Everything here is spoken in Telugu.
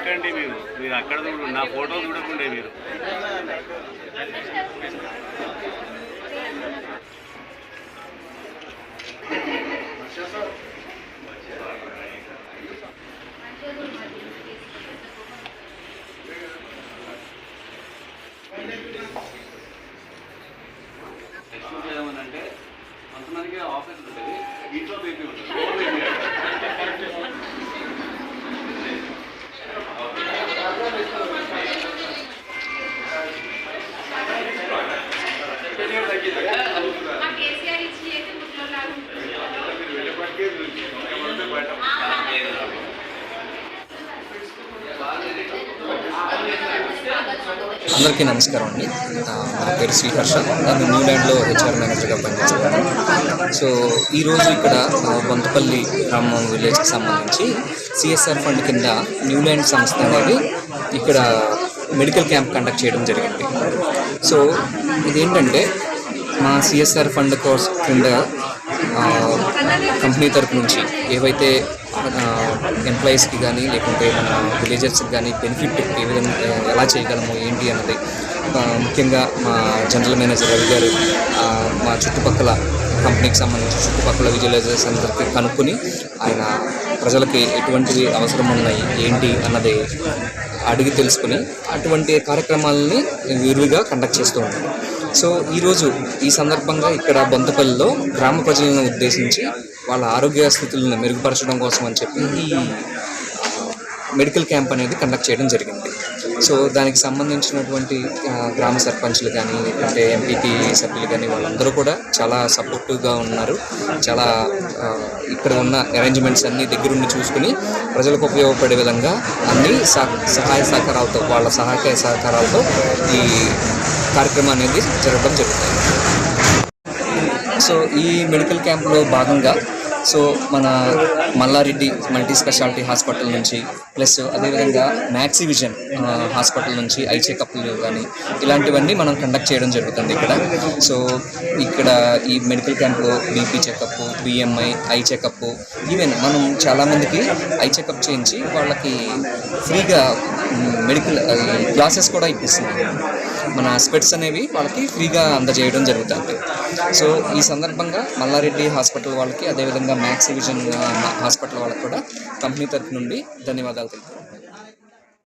రాకండి మీరు. మీరు అక్కడ చూడండి నా ఫోటో చూడకుండే మీరు. అందరికీ నమస్కారం అండి. నా పేరు శ్రీహర్ష నేను న్యూలాండ్లో హెచ్ఆర్ మేనేజర్గా పనిచేస్తాను సో ఈరోజు ఇక్కడ బొంతపల్లి గ్రామం విలేజ్కి సంబంధించి సిఎస్ఆర్ ఫండ్ కింద న్యూలాండ్ సంస్థ అనేది ఇక్కడ మెడికల్ క్యాంప్ కండక్ట్ చేయడం జరిగింది. సో ఇదేంటంటే మా సిఎస్ఆర్ ఫండ్ కోర్స్ కింద కంపెనీ తరపు నుంచి ఏవైతే ఎంప్లాయీస్కి కానీ లేకుంటే మన విలేజర్స్కి కానీ బెనిఫిట్ ఏ విధంగా ఎలా చేయగలము ఏంటి అన్నది ముఖ్యంగా మా జనరల్ మేనేజర్ రవి గారు మా చుట్టుపక్కల కంపెనీకి సంబంధించి చుట్టుపక్కల విజువలైజర్స్ అందరికీ కనుక్కొని ఆయన ప్రజలకి ఎటువంటివి అవసరం ఉన్నాయి ఏంటి అన్నది అడిగి తెలుసుకుని అటువంటి కార్యక్రమాలని విరివిగా కండక్ట్ చేస్తూ ఉంటాం సో ఈరోజు ఈ సందర్భంగా ఇక్కడ బొంతపల్లిలో గ్రామ ప్రజలను ఉద్దేశించి వాళ్ళ ఆరోగ్య స్థితులను మెరుగుపరచడం కోసం అని చెప్పి ఈ మెడికల్ క్యాంప్ అనేది కండక్ట్ చేయడం జరిగింది. సో దానికి సంబంధించినటువంటి గ్రామ సర్పంచ్లు కానీ లేకుంటే ఎంపీపీ సభ్యులు కానీ వాళ్ళందరూ కూడా చాలా సపోర్టివ్గా ఉన్నారు. చాలా ఇక్కడ ఉన్న అరేంజ్మెంట్స్ అన్ని దగ్గరుండి చూసుకుని ప్రజలకు ఉపయోగపడే విధంగా అన్ని సహ- సహాయ సహకారాలతో వాళ్ళ సహాయ సహకారాలతో ఈ కార్యక్రమం అనేది జరగడం జరుగుతుంది. సో ఈ మెడికల్ క్యాంప్లో భాగంగా సో మన మల్లారెడ్డి మల్టీ స్పెషాలిటీ హాస్పిటల్ నుంచి ప్లస్ అదేవిధంగా మ్యాక్సీ విజన్ హాస్పిటల్ నుంచి ఐ చెకప్లు కానీ ఇలాంటివన్నీ మనం కండక్ట్ చేయడం జరుగుతుంది ఇక్కడ. సో ఇక్కడ ఈ మెడికల్ క్యాంప్లో BP checkup BMI eye checkup even మనం చాలామందికి ఐ చెకప్ చేయించి వాళ్ళకి ఫ్రీగా మెడికల్ క్లాసెస్ కూడా ఇప్పిస్తుంది మన స్పెట్స్ అనేవి వాళ్ళకి ఫ్రీగా అందజేయడం జరుగుతుంది. సో ఈ సందర్భంగా మల్లారెడ్డి హాస్పిటల్ వాళ్ళకి అదేవిధంగా మ్యాక్స్ విజన్ హాస్పిటల్ వాళ్ళకి కూడా కంపెనీ తరఫు నుండి ధన్యవాదాలు తెలుపుతున్నాను